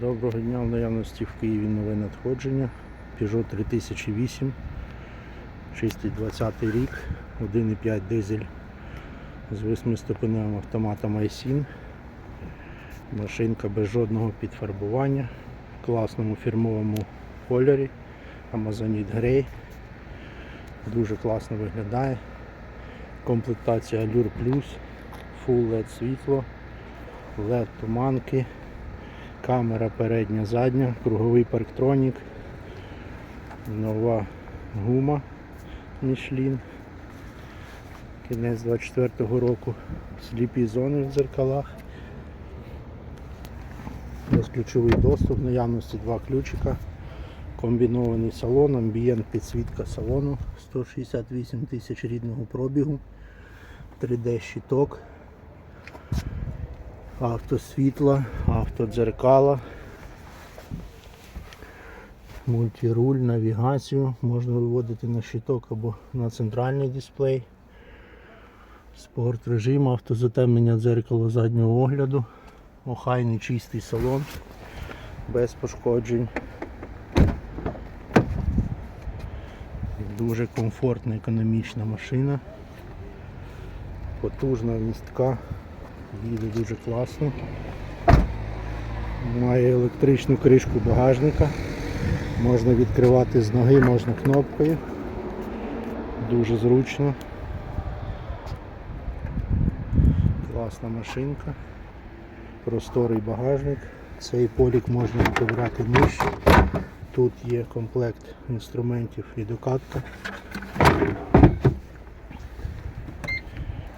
Доброго дня в наявності в Києві нове надходження. Peugeot 3008, чистий 20 рік, 1,5 дизель з 8-ступеневим автоматом iSIN. Машинка без жодного підфарбування, в класному фірмовому кольорі, Amazonite Grey. Дуже класно виглядає. Комплектація Allure Plus, Full LED світло, LED туманки. Камера передня, задня, круговий парктронік, нова гума Michelin. Кінець 24-го року. Сліпі зони в дзеркалах. Безключовий доступ, наявності два ключика. Комбінований салон, амбієнт підсвітка салону, 168 тисяч рідного пробігу, 3D щиток автосвітла, автодзеркала, мультируль, навігацію можна виводити на щиток або на центральний дисплей. Спорт режим, автозатемнення дзеркало заднього огляду, охайний чистий салон, без пошкоджень. Дуже комфортна економічна машина, потужна містка. Їде дуже класно. Має електричну кришку багажника. Можна відкривати з ноги, можна кнопкою. Дуже зручно. Класна машинка. Просторий багажник. Цей полік можна відібрати нижче. Тут є комплект інструментів і докатка.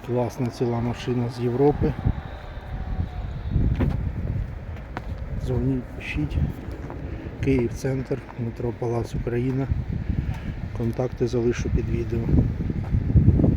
Класна ціла машина з Європи. Дзвоніть, пишіть. Київ центр, метро Палац Україна. Контакти залишу під відео.